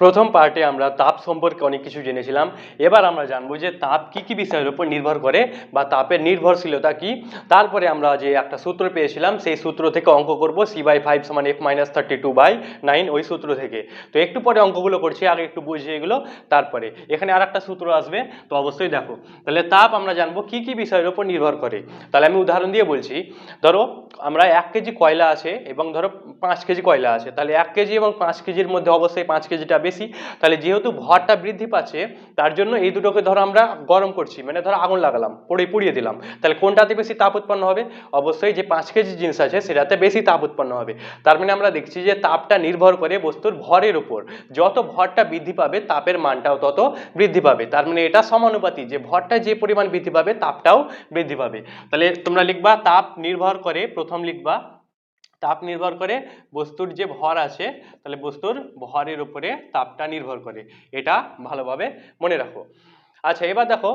প্রথম পার্টে আমরা তাপ সম্পর্কে অনেক কিছু জেনেছিলাম। এবার আমরা জানব যে তাপ কি কি বিষয়ের উপর নির্ভর করে বা তাপের নির্ভরশীলতা কি। তারপরে আমরা যে একটা সূত্র পেয়েছিলাম, সেই সূত্র থেকে অঙ্ক করব সি বাই ফাইভ সমান F minus thirty two by nine ওই সূত্র থেকে। তো একটু পরে অঙ্কগুলো করছি, আগে একটু বুঝিয়ে এগুলো, তারপরে। এখানে আর একটা সূত্র আসবে, তো অবশ্যই দেখো। তাহলে তাপ আমরা জানব কি কি বিষয়ের উপর নির্ভর করে। তাহলে আমি উদাহরণ দিয়ে বলছি, ধরো আমরা এক কেজি কয়লা আছে এবং ধরো পাঁচ কেজি কয়লা আছে। তাহলে এক কেজি এবং পাঁচ কেজির মধ্যে অবশ্যই পাঁচ কেজিটা বেশি, তাহলে যেহেতু ভরটা বৃদ্ধি পাচ্ছে, তার জন্য এই দুটোকে ধরো আমরা গরম করছি মানে ধরো আগুন লাগালাম, পড়ে পুড়িয়ে দিলাম, তাহলে কোনটাতে বেশি তাপ উৎপন্ন হবে? অবশ্যই যে পাঁচ কেজি জিনিস আছে, সেটাতে বেশি তাপ উৎপন্ন হবে। তার মানে আমরা দেখছি যে তাপটা নির্ভর করে বস্তুর ভরের উপর। যত ভরটা বৃদ্ধি পাবে, তাপের মানটাও তত বৃদ্ধি পাবে। তার মানে এটা সমানুপাতি, যে ভরটা যে পরিমাণ বৃদ্ধি পাবে, তাপটাও বৃদ্ধি পাবে। তাহলে তোমরা লিখবা, তাপ নির্ভর করে, প্রথম লিখবা তাপ নির্ভর করে বস্তুর যে ভর আছে, তাহলে বস্তুর ভরের উপরে তাপটা নির্ভর করে। এটা ভালোভাবে মনে রাখো। আচ্ছা এবার দেখো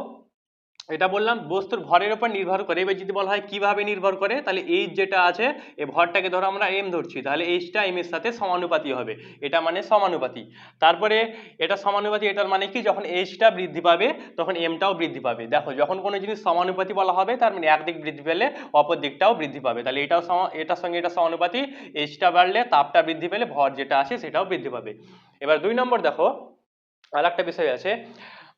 এটা বললাম, বস্তুর ভরের উপর নির্ভর করে। এবার যদি বলা হয় কীভাবে নির্ভর করে, তাহলে এইচ যেটা আছে এই ভরটাকে ধরো আমরা এম ধরছি, তাহলে এইচটা এম এর সাথে সমানুপাতি হবে। এটা মানে সমানুপাতি। তারপরে এটা সমানুপাতি, এটার মানে কি? যখন এইচটা বৃদ্ধি পাবে, তখন এমটাও বৃদ্ধি পাবে। দেখো, যখন কোনো জিনিস সমানুপাতি বলা হবে, তার মানে একদিক বৃদ্ধি পেলে অপর দিকটাও বৃদ্ধি পাবে। তাহলে এটাও এটার সঙ্গে এটা সমানুপাতি এইচটা বাড়লে তাপটা বৃদ্ধি পেলে ভর যেটা আছে সেটাও বৃদ্ধি পাবে। এবার দুই নম্বর দেখো আর একটা বিষয় আছে।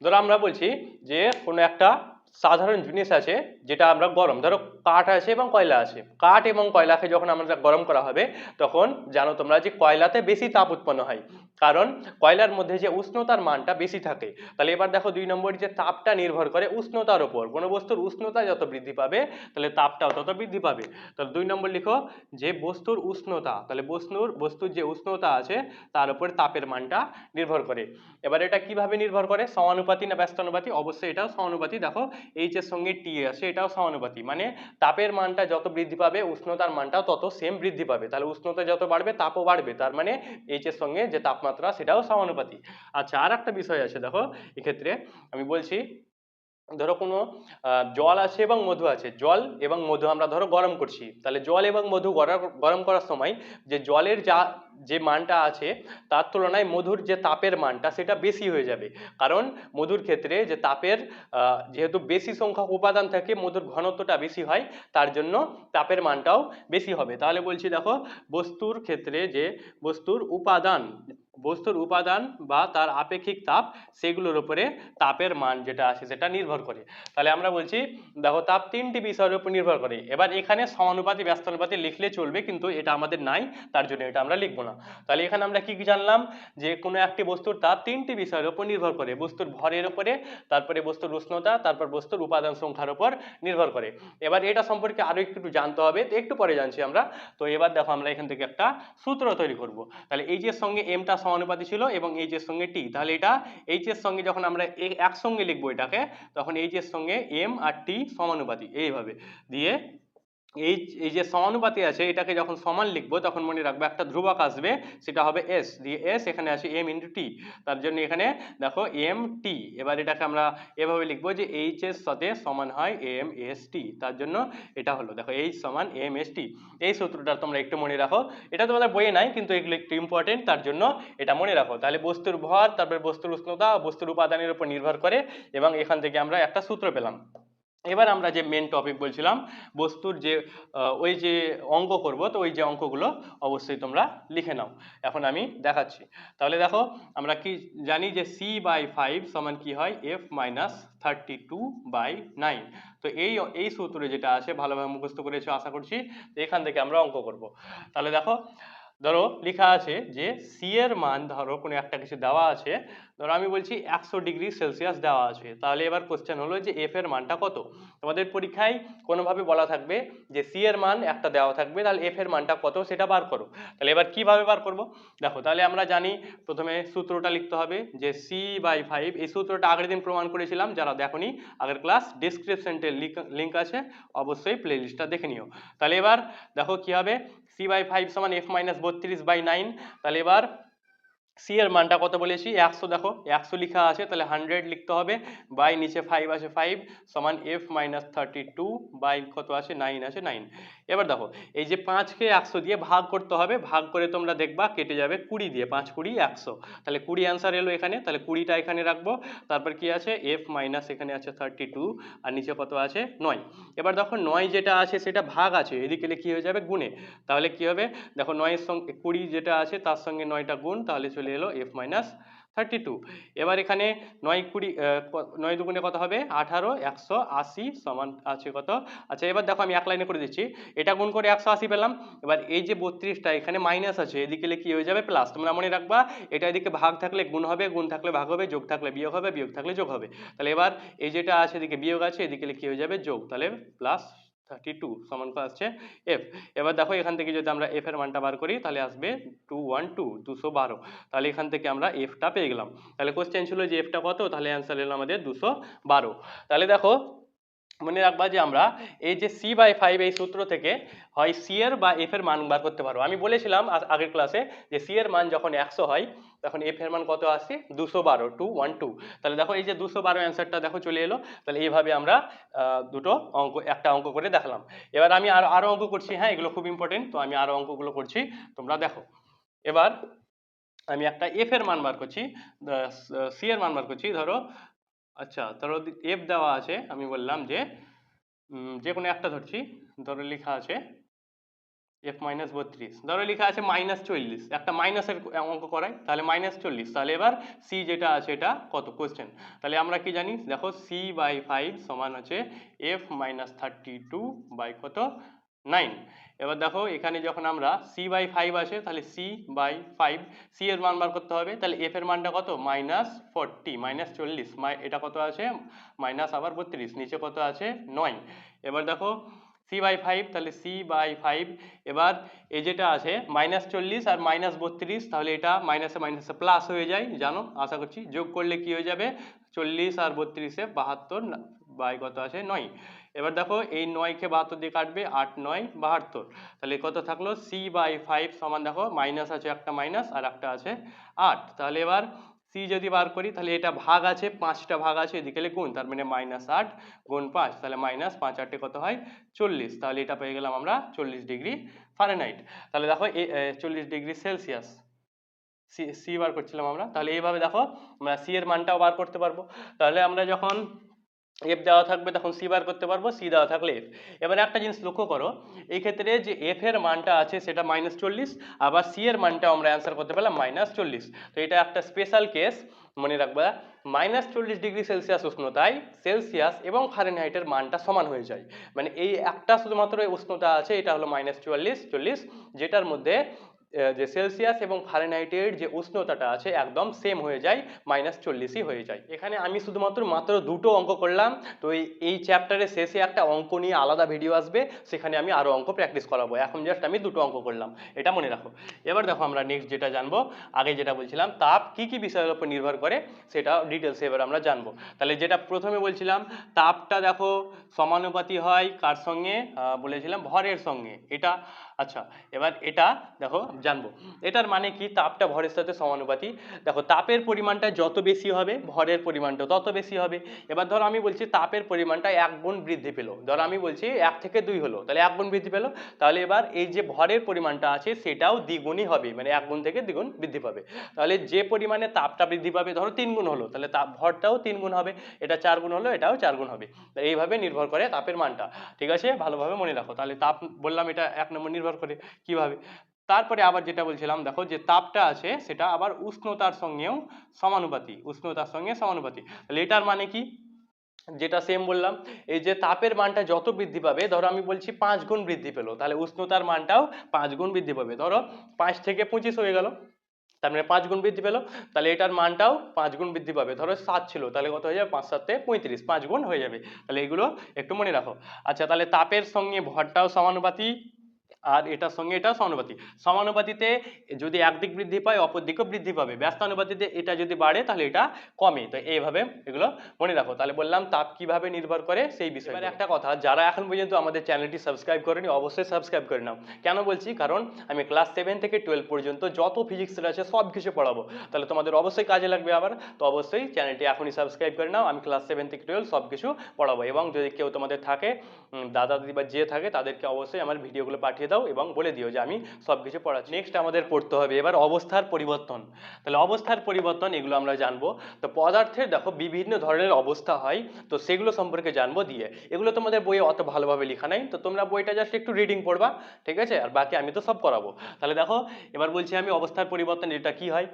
ধরো আমরা বলছি যে কোনো একটা সাধারণ জিনিস আছে যেটা আমরা গরম, ধরো কাঠ আছে এবং কয়লা আছে। কাঠ এবং কয়লাকে যখন আমরা গরম করা হবে, তখন জানো তোমরা যে কয়লাতে বেশি তাপ উৎপন্ন হয়। কারণ কয়লার মধ্যে যে উষ্ণতার মানটা বেশি থাকে। তাহলে এবার দেখো দুই নম্বর যে তাপটা নির্ভর করে উষ্ণতার উপর। কোনো বস্তুর উষ্ণতা যত বৃদ্ধি পাবে, তাহলে তাপটাও তত বৃদ্ধি পাবে। তাহলে দুই নম্বর লিখো যে বস্তুর উষ্ণতা, তাহলে বস্তুর বস্তুর যে উষ্ণতা আছে, তার উপর তাপের মানটা নির্ভর করে। এবার এটা কীভাবে নির্ভর করে? সমানুপাতি না ব্যস্তানুপাতি? অবশ্যই এটাও সমানুপাতি। দেখো এইচ এর সঙ্গে টি আছে এটাও সমানুপাতি মানে তাপের মানটা যত বৃদ্ধি পাবে, উষ্ণতার মানটাও তত সেম বৃদ্ধি পাবে। তাহলে উষ্ণতা যত বাড়বে, তাপও বাড়বে। তার মানে এইচ এর সঙ্গে যে তাপমাত্রা, সেটাও সমানুপাতি আচ্ছা আর একটা বিষয় আছে, দেখো, এক্ষেত্রে আমি বলছি, ধরো কোনো জল আছে এবং মধু আছে। জল এবং মধু আমরা ধরো গরম করছি। তাহলে জল এবং মধু গরম করার সময় যে জলের যা যে মানটা আছে, তার তুলনায় মধুর যে তাপের মানটা, সেটা বেশি হয়ে যাবে। কারণ মধুর ক্ষেত্রে যে তাপের যেহেতু বেশি সংখ্যক উপাদান থাকে, মধুর ঘনত্বটা বেশি হয়, তার জন্য তাপের মানটাও বেশি হবে। তাহলে বলছি দেখো, বস্তুর ক্ষেত্রে যে বস্তুর উপাদান বস্তুর উপাদান বা তার আপেক্ষিক তাপ, সেগুলোর উপরে তাপের মান যেটা আছে, সেটা নির্ভর করে। তাহলে আমরা বলছি, দেখো, তাপ তিনটি বিষয়ের উপর নির্ভর করে। এবার এখানে সমানুপাতি ব্যস্তানুপাতি লিখলে চলবে, কিন্তু এটা আমাদের নাই, তার জন্য এটা আমরা লিখব না। তাহলে এখানে আমরা কি কি জানলাম? যে কোনো একটি বস্তুর তাপ তিনটি বিষয়ের উপর নির্ভর করে। বস্তুর ভরের উপরে, তারপরে বস্তুর উষ্ণতা, তারপর বস্তুর উপাদান সংখ্যার উপর নির্ভর করে। এবার এটা সম্পর্কে আরও একটু জানতে হবে, তো একটু পরে জানছি আমরা। তো এবার দেখো আমরা এখান থেকে একটা সূত্র তৈরি করব। তাহলে এইচ এর সঙ্গে এমটা সমানুপাতি ছিল এবং এইচ এর সঙ্গে টি তাহলে এটা এইচ এর সঙ্গে যখন আমরা একসঙ্গে লিখব এটাকে, তখন এইচ এর সঙ্গে এম আর টি সমানুপাতি এইভাবে। দিয়ে এই এই যে সমানুপাতি আছে, এটাকে যখন সমান লিখব, তখন মনে রাখব একটা ধ্রুবক আসবে, সেটা হবে এস দিয়ে এস এখানে আছে এম ইন্টু টি তার জন্য এখানে দেখো এম টি এবার এটাকে আমরা এভাবে লিখব যে এইচ এর সাথে সমান হয় এম এস টি তার জন্য এটা হলো, দেখো এইচ সমান এম এস টি এই সূত্রটা তোমরা একটু মনে রাখো, এটা তোমাদের বইয়ে নাই, কিন্তু এগুলো একটু ইম্পর্টেন্ট তার জন্য এটা মনে রাখো, তাহলে বস্তুর ভর, তারপরে বস্তুর উষ্ণতা, বস্তুর উপাদানের উপর নির্ভর করে, এবং এখান থেকে আমরা একটা সূত্র পেলাম। এবার আমরা যে মেন টপিক বলছিলাম, বস্তুর যে ওই যে অঙ্ক করব, তো ওই যে অঙ্কগুলো অবশ্যই তোমরা লিখে নাও। এখন আমি দেখাচ্ছি। তাহলে দেখো, আমরা কি জানি যে সি বাই ফাইভ সমান কি হয়? F minus thirty two by nine তো এই এই সূত্রে যেটা আছে, ভালোভাবে মুখস্থ করেছ, আশা করছি এখান থেকে আমরা অঙ্ক করব। তাহলে দেখো ধরো লেখা আছে যে সি এর মান ধরো কোনো একটা কিছু দেওয়া আছে, ধরো আমি বলছি একশো ডিগ্রি সেলসিয়াস দেওয়া আছে, তাহলে এবার কোশ্চেন হলো যে এফ এর মানটা কত? তোমাদের পরীক্ষায় কোনোভাবে বলা থাকবে যে সি এর মান একটা দেওয়া থাকবে, তাহলে এফ এর মানটা কত সেটা বার করো। তাহলে এবার কীভাবে বার করব? দেখো, তাহলে আমরা জানি প্রথমে সূত্রটা লিখতে হবে যে সি বাই ফাইভ এই সূত্রটা আগের দিন প্রমাণ করেছিলাম, যারা দেখোনি, আগের ক্লাস ডিসক্রিপশনটে লিঙ্ক আছে, অবশ্যই প্লে লিস্টটা দেখে নিও। তাহলে এবার দেখো কি হবে? সি বাই ফাইভ সমান এফ মাইনাস বত্রিশ বাই নাইন তাহলে এবার সি এর মানটা কত বলেছি? একশো দেখো, একশো লেখা আছে, তাহলে হান্ড্রেড লিখতে হবে। বাই নিচে ফাইভ আছে ফাইভ সমান F minus thirty two by কত আছে নাইন আছে নাইন এবার দেখো, এই যে পাঁচকে একশো দিয়ে ভাগ করতে হবে, ভাগ করে তোমরা দেখবা কেটে যাবে কুড়ি দিয়ে, পাঁচ কুড়ি একশো। তাহলে কুড়ি অ্যান্সার এলো এখানে, তাহলে কুড়িটা এখানে রাখব। তারপর কি আছে? এফ মাইনাস এখানে আছে থার্টি টু আর নিচে কত আছে? নয়। এবার দেখো, নয় যেটা আছে সেটা ভাগ আছে, এদিকে কি হয়ে যাবে? গুণে। তাহলে কি হবে? দেখো, নয়ের সঙ্গে, কুড়ি যেটা আছে তার সঙ্গে নয়টা গুণ, তাহলে চলে এলো এফ মাইনাস থার্টি টু এবার এখানে নয় কুড়ি নয় দুগুণে কত হবে? আঠারো, একশো আশি সমান আছে কত? আচ্ছা এবার দেখো আমি এক লাইনে করে দিচ্ছি। এটা গুণ করে একশো আশি পেলাম। এবার এই যে বত্রিশটা, এখানে মাইনাস আছে। এদিকে কি হয়ে যাবে? প্লাস তোমরা মনে রাখবা, এটা এদিকে ভাগ থাকলে গুণ হবে, গুণ থাকলে ভাগ হবে, যোগ থাকলে বিয়োগ হবে, বিয়োগ থাকলে যোগ হবে। তাহলে এবার এই যেটা আছে, এদিকে বিয়োগ আছে, এদিকে কি হয়ে যাবে? যোগ। তাহলে প্লাস থার্টি টু সমান কত আসছে এফ এবার দেখো এখান থেকে যদি আমরা এফ এর মানটা বার করি, তাহলে আসবে টু ওয়ান টু দুশো বারো। তাহলে এখান থেকে আমরা এফটা পেয়ে গেলাম। তাহলে কোশ্চেন ছিল যে এফটা কত? তাহলে অ্যান্সার এলো আমাদের দুশো বারো। তাহলে দেখো মনে রাখবা যে আমরা এই যে সি বাই ফাইভ এই সূত্র থেকে হয় সি এর বা এফ এর মান বার করতে পারব। আমি বলেছিলাম আগের ক্লাসে যে সি এর মান যখন একশো হয়, তখন এফ এর মান কত আসে? দুশো বারো টু ওয়ান টু তাহলে দেখো এই যে দুশো বারো অ্যান্সারটা দেখো চলে এলো। তাহলে এইভাবে আমরা দুটো অঙ্ক, একটা অঙ্ক করে দেখালাম। এবার আমি আরও আরও অঙ্ক করছি হ্যাঁ? এগুলো খুব ইম্পর্টেন্ট তো আমি আরও অঙ্কগুলো করছি, তোমরা দেখো। এবার আমি একটা এফ এর মান বার করছি সি এর মান বার করছি, ধরো আচ্ছা ধরো এফ দেওয়া আছে, আমি বললাম যে যে কোনো একটা ধরছি, ধরো লেখা আছে এফ মাইনাস বত্রিশ, ধরো লেখা আছে মাইনাস চল্লিশ, একটা মাইনাসের অঙ্ক করাই, তাহলে মাইনাস চল্লিশ, তাহলে এবার সি যেটা আছে এটা কত? কোশ্চেন তাহলে আমরা কি জানি, দেখো সি বাই ফাইভ সমান আছে F minus thirty two by কত? নাইন। এবার দেখো, এখানে যখন আমরা সি বাই ফাইভ আছে তাহলে সি বাই ফাইভ সি এর মান বার করতে হবে। তাহলে এফ এর মানটা কত? মাইনাস ফোরটি মাইনাস চল্লিশ। এটা কত আছে মাইনাস আবার বত্রিশ, নিচে কত আছে? নয়। এবার দেখো সি বাই ফাইভ তাহলে সি বাই ফাইভ এবার এ যেটা আছে মাইনাস চল্লিশ আর মাইনাস বত্রিশ, তাহলে এটা মাইনাসে মাইনাসে প্লাস হয়ে যায়, জানো? আশা করছি। যোগ করলে কি হয়ে যাবে? চল্লিশ আর বত্রিশে বাহাত্তর বাই কত আছে নয়। এবার দেখো এই নয়কে বাহাত্তর দিয়ে কাটবে, আট নয় বাহাত্তর। তাহলে কত থাকল? সি বাই ফাইভ সমান দেখো মাইনাস আছে একটা মাইনাস আর একটা আছে আট। তাহলে এবার সি যদি বার করি, তাহলে এটা ভাগ আছে, পাঁচটা ভাগ আছে এদিকে গুণ তার মানে মাইনাস আট গুণ পাঁচ, তাহলে মাইনাস পাঁচ আটে কত হয়? চল্লিশ। তাহলে এটা পেয়ে গেলাম আমরা চল্লিশ ডিগ্রি ফারেনহাইট তাহলে দেখো চল্লিশ ডিগ্রি সেলসিয়াস। সি সি বার করছিলাম আমরা। তাহলে এইভাবে দেখো আমরা সি এর মানটাও বার করতে পারব। তাহলে আমরা যখন এফ দেওয়া থাকবে, তখন সি বার করতে পারব সি দেওয়া থাকলে এফ এবার একটা জিনিস লক্ষ্য করো এই ক্ষেত্রে যে এফ এর মানটা আছে সেটা মাইনাস চল্লিশ, আবার সি এর মানটা আমরা অ্যান্সার করতে পারলাম মাইনাস চল্লিশ। তো এটা একটা স্পেশাল কেস মনে রাখবা মাইনাস চল্লিশ ডিগ্রি সেলসিয়াস উষ্ণতায় সেলসিয়াস এবং ফারেনহাইটের মানটা সমান হয়ে যায়। মানে এই একটা শুধুমাত্র উষ্ণতা আছে, এটা হলো মাইনাস চুয়াল্লিশ চল্লিশ, যেটার মধ্যে যে সেলসিয়াস এবং ফারেনহাইটের যে উষ্ণতাটা আছে একদম সেম হয়ে যায় মাইনাস চল্লিশই হয়ে যায়। এখানে আমি শুধুমাত্র মাত্র দুটো অঙ্ক করলাম, তো এই চ্যাপ্টারের শেষে একটা অঙ্ক নিয়ে আলাদা ভিডিও আসবে, সেখানে আমি আরও অঙ্ক প্র্যাকটিস করাবো। এখন জাস্ট আমি দুটো অঙ্ক করলাম, এটা মনে রাখো। এবার দেখো আমরা নেক্সট যেটা জানব, আগে যেটা বলছিলাম, তাপ কি কি বিষয়ের উপর নির্ভর করে, সেটা ডিটেলসে এবার আমরা জানব। তাহলে যেটা প্রথমে বলছিলাম, তাপটা দেখো সমানুপাতি হয় কার সঙ্গে? বলেছিলাম ভরের সঙ্গে। এটা আচ্ছা এবার এটা দেখো, জানব। এটার মানে কি? তাপটা ভরের সাথে সমানুপাতি দেখো, তাপের পরিমাণটা যত বেশি হবে, ভরের পরিমাণটা তত বেশি হবে। এবার ধরো, আমি বলছি তাপের পরিমাণটা এক গুণ বৃদ্ধি পেল। ধরো, আমি বলছি এক থেকে দুই হলো, তাহলে এক গুণ বৃদ্ধি পেল। তাহলে এবার এই যে ভরের পরিমাণটা আছে, সেটাও দ্বিগুণই হবে মানে এক গুণ থেকে দ্বিগুণ বৃদ্ধি পাবে। তাহলে যে পরিমাণে তাপটা বৃদ্ধি পাবে, ধরো, তিন গুণ হলো, তাহলে তাপ ভরটাও তিন গুণ হবে, এটা চার গুণ হলো, এটাও চার গুণ হবে। এইভাবে নির্ভর করে তাপের মানটা। ঠিক আছে? ভালোভাবে মনে রাখো। তাহলে তাপ, বললাম এটা এক নম্বর নির্ভর করে কীভাবে। তারপরে আবার যেটা বলছিলাম, দেখো যে তাপটা আছে সেটা আবার উষ্ণতার সঙ্গেও সমানুপাতি উষ্ণতার সঙ্গে সমানুপাতি তাহলে এটার মানে কি? যেটা সেম বললাম, এই যে তাপের মানটা যত বৃদ্ধি পাবে, ধরো আমি বলছি পাঁচ গুণ বৃদ্ধি পেল, তাহলে উষ্ণতার মানটাও পাঁচ গুণ বৃদ্ধি পাবে। ধরো পাঁচ থেকে পঁচিশ হয়ে গেল, তার মানে পাঁচ গুণ বৃদ্ধি পেল, তাহলে এটার মানটাও পাঁচ গুণ বৃদ্ধি পাবে। ধরো সাত ছিল, তাহলে কত হয়ে যাবে? পাঁচ, সাতে পঁয়ত্রিশ, পাঁচ গুণ হয়ে যাবে। তাহলে এগুলো একটু মনে রাখো। আচ্ছা তাহলে তাপের সঙ্গে ভরটাও সমানুপাতি আর এটার সঙ্গে এটা সমানুপাতিক। সমানুপাতিতে যদি একদিক বৃদ্ধি পায়, অপর দিকও বৃদ্ধি পাবে। ব্যস্তানুপাতিতে এটা যদি বাড়ে, তাহলে এটা কমে। তো এইভাবে এগুলো মনে রাখো। তাহলে বললাম তাপ কীভাবে নির্ভর করে সেই বিষয়ে একটা কথা, যারা এখন পর্যন্ত আমাদের চ্যানেলটি সাবস্ক্রাইব করেনি, অবশ্যই সাবস্ক্রাইব করে নাও। কেন বলছি? কারণ আমি ক্লাস সেভেন থেকে টুয়েলভ পর্যন্ত যত ফিজিক্সের আছে সব কিছু পড়াবো। তাহলে তোমাদের অবশ্যই কাজে লাগবে আবার। তো অবশ্যই চ্যানেলটি এখনই সাবস্ক্রাইব করে নাও। আমি ক্লাস সেভেন থেকে টুয়েলভ সব কিছু পড়াবো। এবং যদি কেউ তোমাদের থাকে দাদা দিদি বা যে থাকে, তাদেরকে অবশ্যই আমার ভিডিওগুলো পাঠিয়ে দাও এবং বলে দিও যে আমি সব কিছু পড়াচ্ছি। নেক্সট আমাদের পড়তে হবে এবার অবস্থার পরিবর্তন। তাহলে অবস্থার পরিবর্তন এগুলো আমরা জানব। তো পদার্থের দেখো বিভিন্ন ধরনের অবস্থা হয়, তো সেগুলো সম্পর্কে জানব দিয়ে। এগুলো তোমাদের বইয়ে অত ভালোভাবে লেখা নাই, তো তোমরা বইটা জাস্ট একটু রিডিং পড়বা, ঠিক আছে? আর বাকি আমি তো সব করাবো তাহলে দেখো, এবার বলছি আমি অবস্থার পরিবর্তন, এটা কি হয়?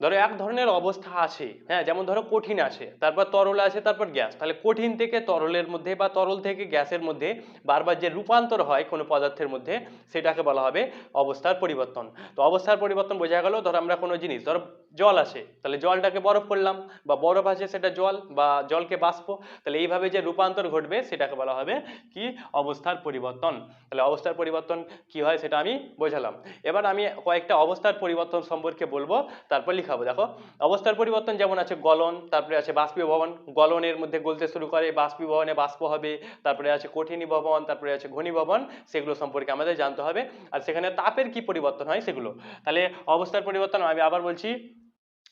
ধরো এক ধরনের অবস্থা আছে হ্যাঁ যেমন ধরো কঠিন আছে, তারপর তরল আছে, তারপর গ্যাস। তাহলে কঠিন থেকে তরলের মধ্যে বা তরল থেকে গ্যাসের মধ্যে বারবার যে রূপান্তর হয় কোনো পদার্থের মধ্যে, সেটাকে বলা হবে অবস্থার পরিবর্তন। তো অবস্থার পরিবর্তন বোঝা গেল, ধরো আমরা কোনো জিনিস, ধরো জল আছে, তাহলে জলটাকে বরফ করলাম, বা বরফ আছে সেটা জল, বা জলকে বাষ্প, তাহলে এইভাবে যে রূপান্তর ঘটবে সেটাকে বলা হবে কি? অবস্থার পরিবর্তন। তাহলে অবস্থার পরিবর্তন কি হয় সেটা আমি বোঝালাম। এবার আমি কয়েকটা অবস্থার পরিবর্তন সম্পর্কে বলব, তারপর লিখাবো দেখো। অবস্থার পরিবর্তন যেমন আছে, গলন, তারপরে আছে বাষ্পীভবন। গলনের মধ্যে গলতে শুরু করে, বাষ্পীভবনে বাষ্প হবে, তারপরে আছে কঠিনীভবন তারপরে আছে ঘনীভবন, সেগুলো সম্পর্কে আমাদের জানতে হবে। আর সেখানে তাপের কি পরিবর্তন হয় সেগুলো? তাহলে অবস্থার পরিবর্তন আমি আবার বলছি,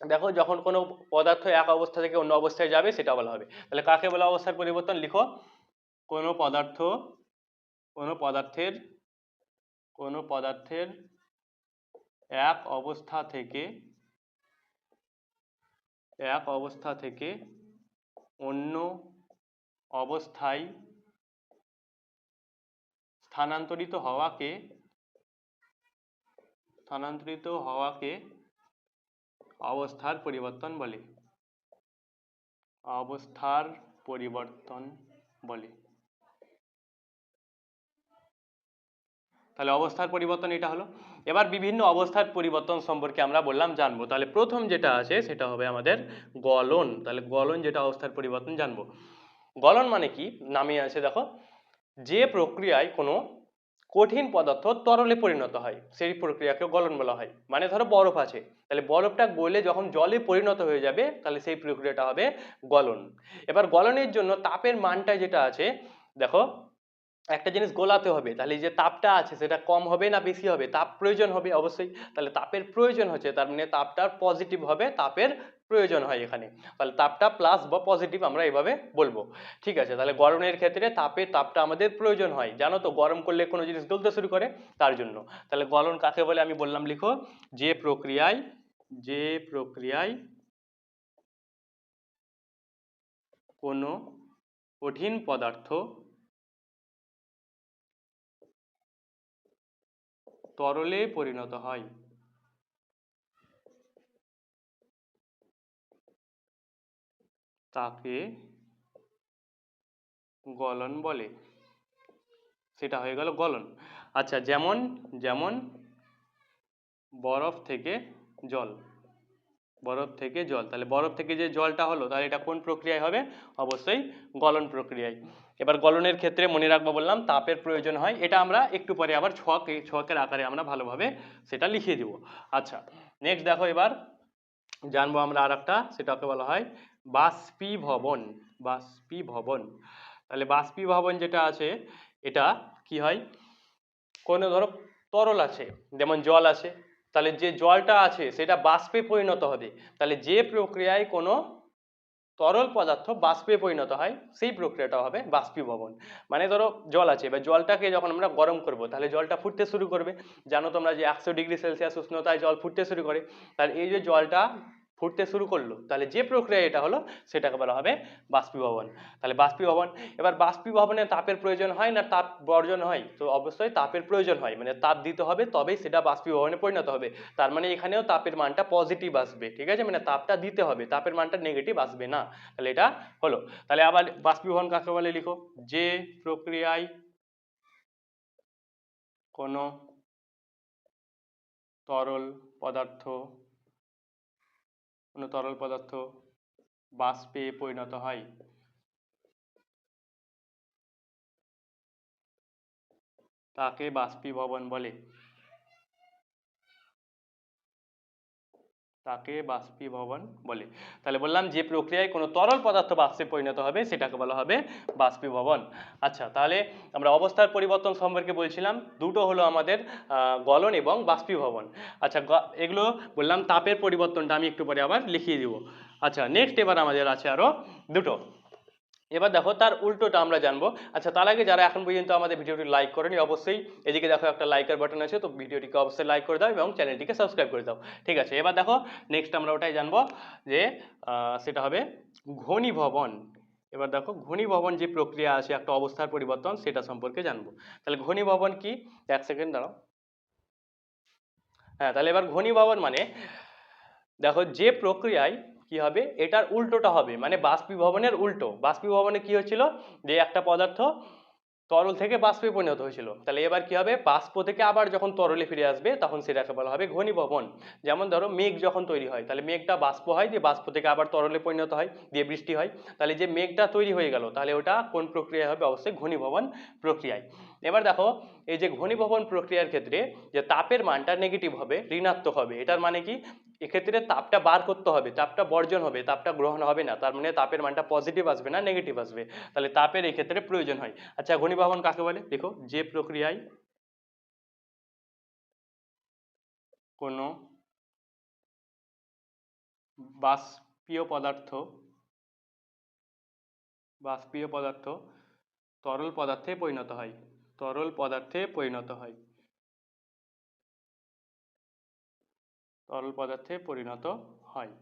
দেখো যখন কোনো পদার্থ এক অবস্থা থেকে অন্য অবস্থায় যাবে, সেটা বলা হবে। তাহলে কাকে বলা অবস্থার পরিবর্তন? লিখো। কোনো পদার্থ, কোনো পদার্থের কোনো পদার্থের এক অবস্থা থেকে এক অবস্থা থেকে অন্য অবস্থায় স্থানান্তরিত হওয়াকে স্থানান্তরিত হওয়াকে অবস্থার পরিবর্তন বলে। অবস্থার পরিবর্তন বলে। তাহলে অবস্থার পরিবর্তন এটা হলো এবার বিভিন্ন অবস্থার পরিবর্তন সম্পর্কে আমরা বললাম জানব। তাহলে প্রথম যেটা আছে, সেটা হবে আমাদের গলন। তাহলে গলন যেটা অবস্থার পরিবর্তন জানব। গলন মানে কি? নামে আছে দেখো। যে প্রক্রিয়ায় কোনো কঠিন পদার্থ তরলে পরিণত হয়, সেই প্রক্রিয়াকে গলন বলা হয়। মানে ধরো বরফ আছে। তাহলে বরফটা গলে যখন জলে পরিণত হয়ে যাবে, তাহলে সেই প্রক্রিয়াটা হবে গলন। এবার গলনের জন্য তাপের মানটা যেটা আছে, দেখো একটা জিনিস গোলাতে হবে, তাহলে যে তাপটা আছে সেটা কম হবে না বেশি হবে? তাপ প্রয়োজন হবে অবশ্যই। তাহলে তাপের প্রয়োজন হচ্ছে, তার মানে তাপটার পজিটিভ হবে, তাপের প্রয়োজন হয় এখানে। তাহলে তাপটা প্লাস বা পজিটিভ আমরা এভাবে বলব। ঠিক আছে, তাহলে গরমের ক্ষেত্রে তাপে তাপটা আমাদের প্রয়োজন হয়। জানো তো, গরম করলে কোনো জিনিস গলতে শুরু করে তার জন্য। তাহলে গলন কাকে বলে আমি বললাম লিখো? যে প্রক্রিয়ায় যে প্রক্রিয়ায় কোনো কঠিন পদার্থ তরলে পরিণত হয়। তাকে গলন বলে। সেটা হয়ে গেল গলন। আচ্ছা যেমন যেমন বরফ থেকে জল। বরফ থেকে জল। তাহলে বরফ থেকে যে জলটা হলো, তাহলে এটা কোন প্রক্রিয়ায় হবে? অবশ্যই গলন প্রক্রিয়ায়। এবার গলনের ক্ষেত্রে মনে রাখব বললাম, তাপের প্রয়োজন হয়। এটা আমরা একটু পরে আবার ছক, ছকের আকারে আমরা ভালোভাবে সেটা লিখিয়ে দিব। আচ্ছা নেক্সট দেখো এবার জানব আমরা আর একটা সেটাকে বলা হয় বাষ্পীভবন বাষ্পীভবন। তাহলে বাষ্পীভবন যেটা আছে, এটা কি হয়? কোনো ধরো তরল আছে, যেমন জল আছে। তাহলে যে জলটা আছে সেটা বাষ্পে পরিণত হবে। তাহলে যে প্রক্রিয়ায় কোনো তরল পদার্থ বাষ্পে পরিণত হয়, সেই প্রক্রিয়াটা হবে বাষ্পীভবন। মানে ধরো জল আছে, এবার জলটাকে যখন আমরা গরম করব, তাহলে জলটা ফুটতে শুরু করবে। জানো তোমরা যে একশো ডিগ্রি সেলসিয়াস উষ্ণতায় জল ফুটতে শুরু করে। তাহলে এই যে জলটা ফুটতে শুরু করল। তাহলে যে প্রক্রিয়া এটা হলো, সেটাকে বলা হবে বাষ্পীভবন। তাহলে বাষ্পীভবন, এবার বাষ্পীভবনে তাপের প্রয়োজন হয় না তাপ বর্জন হয়? তো অবশ্যই তাপের প্রয়োজন হয়। মানে তাপ দিতে হবে, তবেই সেটা বাষ্পীভবনে পরিণত হবে। তার মানে এখানেও তাপের মানটা পজিটিভ আসবে, ঠিক আছে? মানে তাপটা দিতে হবে, তাপের মানটা নেগেটিভ আসবে না। তাহলে এটা হলো। তাহলে আবার বাষ্পীভবন কাকে বলে লিখো? যে প্রক্রিয়ায় কোনো তরল পদার্থ কোনো তরল পদার্থ বাষ্পে পরিণত হয়। তাকে বাষ্পীভবন বলে। তাকে বাষ্পীভবন বলে। তাহলে বললাম যে প্রক্রিয়ায় কোনো তরল পদার্থ বাষ্পে পরিণত হবে, সেটাকে বলা হবে বাষ্পীভবন। আচ্ছা তাহলে আমরা অবস্থার পরিবর্তন সম্পর্কে বলছিলাম, দুটো হলো আমাদের গলন এবং বাষ্পীভবন। আচ্ছা এগুলো বললাম তাপের পরিবর্তনটা আমি একটু পরে আবার লিখিয়ে দিব। আচ্ছা নেক্সট এবার আমাদের আছে আরও দুটো। এবার দেখো তার উল্টোটা আমরা জানব। আচ্ছা তার আগে যারা এখন পর্যন্ত আমাদের ভিডিওটি লাইক করেনি, অবশ্যই এদিকে দেখো একটা লাইকের বাটন আছে, তো ভিডিওটিকে অবশ্যই লাইক করে দাও এবং চ্যানেলটিকে সাবস্ক্রাইব করে দাও। ঠিক আছে, এবার দেখো নেক্সট আমরা ওটাই জানব যে সেটা হবে ঘনীভবন। এবার দেখো ঘনীভবন যে প্রক্রিয়া আছে, একটা অবস্থার পরিবর্তন, সেটা সম্পর্কে জানব। তাহলে ঘনীভবন কি? এক সেকেন্ড দাঁড়াও। হ্যাঁ তাহলে এবার ঘনীভবন মানে দেখো যে প্রক্রিয়ায় কি হবে? এটার উল্টোটা হবে। মানে বাষ্পীভবনের উল্টো। বাষ্পীভবনে কি হচ্ছিল? যে একটা পদার্থ তরল থেকে বাষ্পে পরিণত হয়েছিল। তাহলে এবার কি হবে? বাষ্প থেকে আবার যখন তরলে ফিরে আসবে, তখন সেটাকে বলা হবে ঘনীভবন। যেমন ধরো মেঘ যখন তৈরি হয়, তাহলে মেঘটা বাষ্প হয়, দিয়ে বাষ্প থেকে আবার তরলে পরিণত হয়, দিয়ে বৃষ্টি হয়। তাহলে যে মেঘটা তৈরি হয়ে গেল, তাহলে ওটা কোন প্রক্রিয়ায় হবে? অবশ্যই ঘনীভবন প্রক্রিয়ায়। এবার দেখো, এই যে ঘনীভবন প্রক্রিয়ার ক্ষেত্রে যে তাপের মানটা নেগেটিভ হবে, ঋণাত্মক হবে, এটার মানে কি? এক্ষেত্রে তাপটা বার করতে হবে, তাপটা বর্জন হবে, তাপটা গ্রহণ হবে না, তার মানে তাপের মানটা পজিটিভ আসবে না নেগেটিভ আসবে। তাহলে তাপের এই ক্ষেত্রে প্রয়োজন হয়। আচ্ছা ঘনীভবন কাকে বলে? দেখো, যে প্রক্রিয়ায় কোনো বাষ্পীয় পদার্থ বাষ্পীয় পদার্থ তরল পদার্থে পরিণত হয়। তরল পদার্থে পরিণত হয়। তরল পদার্থে পরিণত হয়।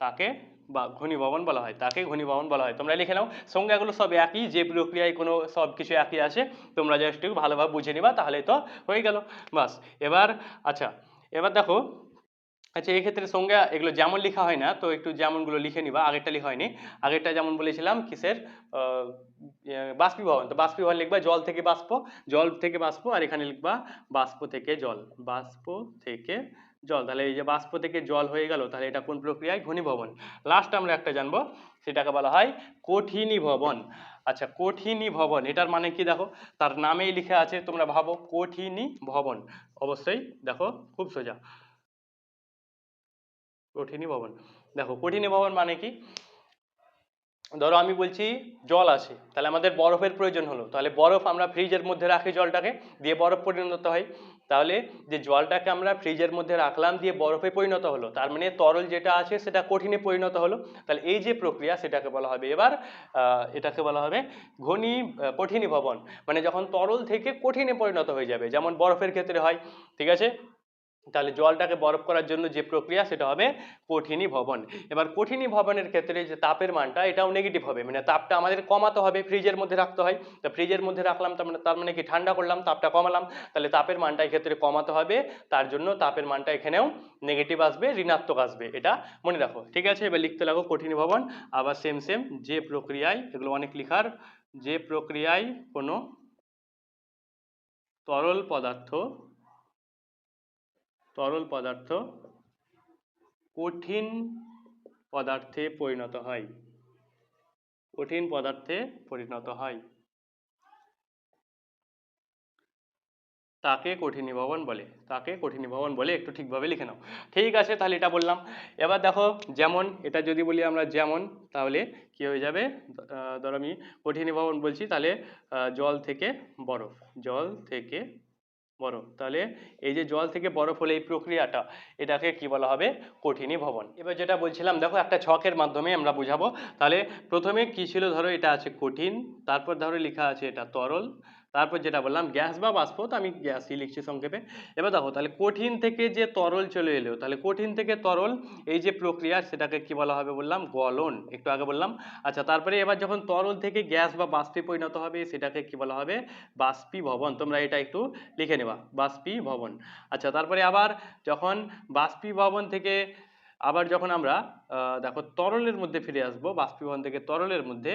তাকে বা ঘনীভবন বলা হয়, তাকে ঘনীভবন বলা হয়। তোমরা লিখে নাও সংজ্ঞাগুলো সব একই, যে প্রক্রিয়ায় কোনো সব কিছু একই আছে, তোমরা জাস্ট একটু ভালোভাবে বুঝে নিবা, তাহলে তো হয়ে গেল। বাস, এবার আচ্ছা এবার দেখো আচ্ছা এই ক্ষেত্রে সংজ্ঞা এগুলো যেমন লেখা হয় না, তো একটু যেমনগুলো লিখে নিবা, আগেরটা লেখা হয়নি। আগেরটা যেমন বলেছিলাম, কিসের? বাষ্পীভবন, তো বাষ্পীভবন লিখবা, জল থেকে বাষ্প, জল থেকে বাষ্প, আর এখানে লিখবা বাষ্প থেকে জল, বাষ্প থেকে জল। তাহলে এই যে বাষ্প থেকে জল হয়ে গেল, তাহলে এটা কোন প্রক্রিয়ায়? ঘনীভবন। লাস্ট আমরা একটা জানব, সেটাকে বলা হয় কঠিনী ভবন আচ্ছা কঠিনী ভবন এটার মানে কি দেখো? তার নামেই লিখে আছে, তোমরা ভাবো কঠিনী ভবন অবশ্যই দেখো, খুব সোজা। কঠিনী ভবন দেখো কঠিনী ভবন মানে কি? ধরো আমি বলছি জল আছে, তাহলে আমাদের বরফের প্রয়োজন হলো। তাহলে বরফ আমরা ফ্রিজের মধ্যে রাখি জলটাকে, দিয়ে বরফ পরিণত হয়। তাহলে যে জলটাকে আমরা ফ্রিজের মধ্যে রাখলাম দিয়ে বরফে পরিণত হলো, তার মানে তরল যেটা আছে সেটা কঠিনে পরিণত হলো, তাহলে এই যে প্রক্রিয়া সেটাকে বলা হবে। এবার এটাকে বলা হবে ঘনী কঠিনী ভবন মানে যখন তরল থেকে কঠিনে পরিণত হয়ে যাবে, যেমন বরফের ক্ষেত্রে হয়, ঠিক আছে? তাহলে জলটাকে বরফ করার জন্য যে প্রক্রিয়া, সেটা হবে কঠিনী ভবন। এবার কঠিনী ভবনের ক্ষেত্রে যে তাপের মানটা, এটাও নেগেটিভ হবে। মানে তাপটা আমাদের কমাতে হবে, ফ্রিজের মধ্যে রাখতে হয়। তো ফ্রিজের মধ্যে রাখলাম, তার মানে তার মানে কি? ঠান্ডা করলাম, তাপটা কমালাম। তাহলে তাপের মানটা ক্ষেত্রে কমাতে হবে। তার জন্য তাপের মানটা এখানেও নেগেটিভ আসবে, ঋণাত্মক আসবে। এটা মনে রাখো। ঠিক আছে? এবার লিখতে লাগো কঠিনী ভবন। আবার সেম সেম যে প্রক্রিয়ায়, এগুলো অনেক লিখার, যে প্রক্রিয়ায় কোনো তরল পদার্থ তরল পদার্থ কঠিন পদার্থে পরিণত হয়। কঠিন পদার্থে পরিণত হয়। তাকে কঠিনী ভবন বলে। তাকে কঠিনী ভবন বলে একটু ঠিকভাবে লিখে নাও। ঠিক আছে, তাহলে এটা বললাম। এবার দেখো, যেমন, এটা যদি বলি আমরা যেমন, তাহলে কি হয়ে যাবে? ধরো আমি কঠিনী ভবন বলছি, তাহলে জল থেকে বরফ। জল থেকে বরফ তাহলে এই যে জল থেকে বরফ হলে এই প্রক্রিয়াটা, এটাকে কি বলা হবে? কঠিনী ভবন। এবার যেটা বলছিলাম, দেখো একটা ছকের মাধ্যমে আমরা বুঝাবো। তাহলে প্রথমে কি ছিল? ধরো এটা আছে কঠিন, তারপর ধরো লেখা আছে এটা তরল তারপর যেটা বললাম, গ্যাস বা বাষ্প তো আমি গ্যাসই লিখছি সংক্ষেপে। এবার দেখো, তাহলে কঠিন থেকে যে তরল চলে এলো, তাহলে কঠিন থেকে তরল এই যে প্রক্রিয়া, সেটাকে কি বলা হবে বললাম? গলন, একটু আগে বললাম। আচ্ছা তারপরে এবার যখন তরল থেকে গ্যাস বা বাষ্পে পরিণত হবে, সেটাকে কি বলা হবে? বাষ্পীভবন। তোমরা এটা একটু লিখে নেবা, বাষ্পীভবন। আচ্ছা তারপরে আবার যখন বাষ্পীভবন থেকে, আবার যখন আমরা দেখো, তরলের মধ্যে ফিরে আসব, বাষ্পীভবন থেকে তরলের মধ্যে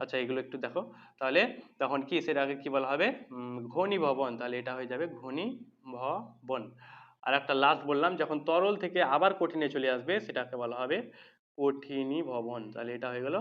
আচ্ছা এগুলো একটু দেখো। তাহলে তখন কি সেটাকে কি বলা হবে? ঘনী ঘনীভবন। তাহলে এটা হয়ে যাবে ঘনী ভবন আর একটা লাস্ট বললাম, যখন তরল থেকে আবার কঠিনে চলে আসবে, সেটাকে বলা হবে কঠিনী ভবন তাহলে এটা হয়ে গেল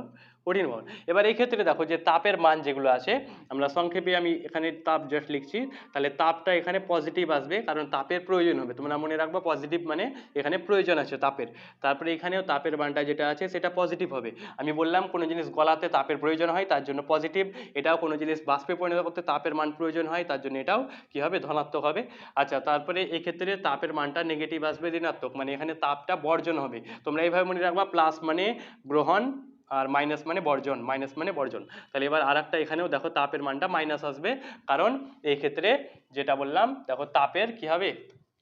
কঠিন ভবন এবার এই ক্ষেত্রে দেখো যে তাপের মান যেগুলো আছে, আমরা সংক্ষেপে আমি এখানে তাপ জাস্ট লিখছি, তাহলে তাপটা এখানে পজিটিভ আসবে, কারণ তাপের প্রয়োজন হবে। তোমরা মনে রাখবা পজিটিভ মানে এখানে প্রয়োজন আছে তাপের। তারপরে এখানেও তাপের মানটা যেটা আছে, সেটা পজিটিভ হবে। আমি বললাম কোনো জিনিস গলাতে তাপের প্রয়োজন হয়, তার জন্য পজিটিভ এটাও কোনো জিনিস বাষ্পে পরিণত করতে তাপের মান প্রয়োজন হয়, তার জন্য এটাও কি হবে? ধনাত্মক হবে। আচ্ছা তারপরে এক্ষেত্রে তাপের মানটা নেগেটিভ আসবে ঋণাত্মক মানে এখানে তাপটা বর্জন হবে। তোমরা এইভাবে মনে রাখবা প্লাস মানে গ্রহণ আর মাইনাস মানে বর্জন মাইনাস মানে বর্জন। তাহলে এবার আর একটা এখানেও দেখো তাপের মানটা মাইনাস আসবে, কারণ এই ক্ষেত্রে যেটা বললাম, দেখো তাপের কি হবে?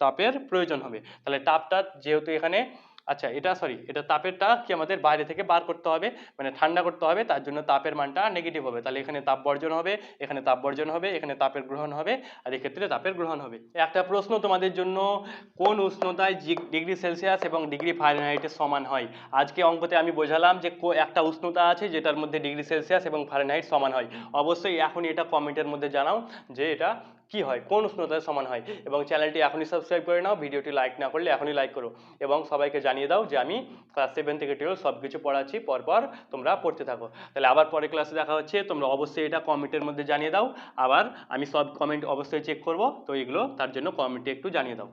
তাপের প্রয়োজন হবে। তাহলে তাপটা যেহেতু এখানে আচ্ছা এটা সরি এটা তাপেরটা কি আমাদের বাইরে থেকে বার করতে হবে মানে ঠান্ডা করতে হবে, তার জন্য তাপের মানটা নেগেটিভ হবে। তাহলে এখানে তাপ বর্জন হবে, এখানে তাপ বর্জন হবে, এখানে তাপের গ্রহণ হবে, আর এক্ষেত্রে তাপের গ্রহণ হবে। একটা প্রশ্ন তোমাদের জন্য, কোন উষ্ণতায় ডিগ্রি সেলসিয়াস এবং ডিগ্রি ফারেনহাইটের সমান হয়? আজকে অঙ্কতে আমি বোঝালাম যে একটা উষ্ণতা আছে যেটার মধ্যে ডিগ্রি সেলসিয়াস এবং ফারেনহাইট সমান হয়। অবশ্যই এখন এটা কমেন্টের মধ্যে জানাও যে এটা কি হয়? কোন উষ্ণতায় সমান হয়? এবং চ্যানেলটি এখনই সাবস্ক্রাইব করে নাও ভিডিওটি লাইক না করলে এখনই লাইক করো। এবং সবাইকে জানিয়ে দাও যে আমি ক্লাস সেভেন থেকে টুয়েলভ সব কিছু পড়াচ্ছি, পরপর তোমরা পড়তে থাকো। তাহলে আবার পরে ক্লাসে দেখা হচ্ছে, তোমরা অবশ্যই এটা কমেন্টের মধ্যে জানিয়ে দাও। আবার আমি সব কমেন্ট অবশ্যই চেক করব, তো এগুলো তার জন্য কমেন্টে একটু জানিয়ে দাও।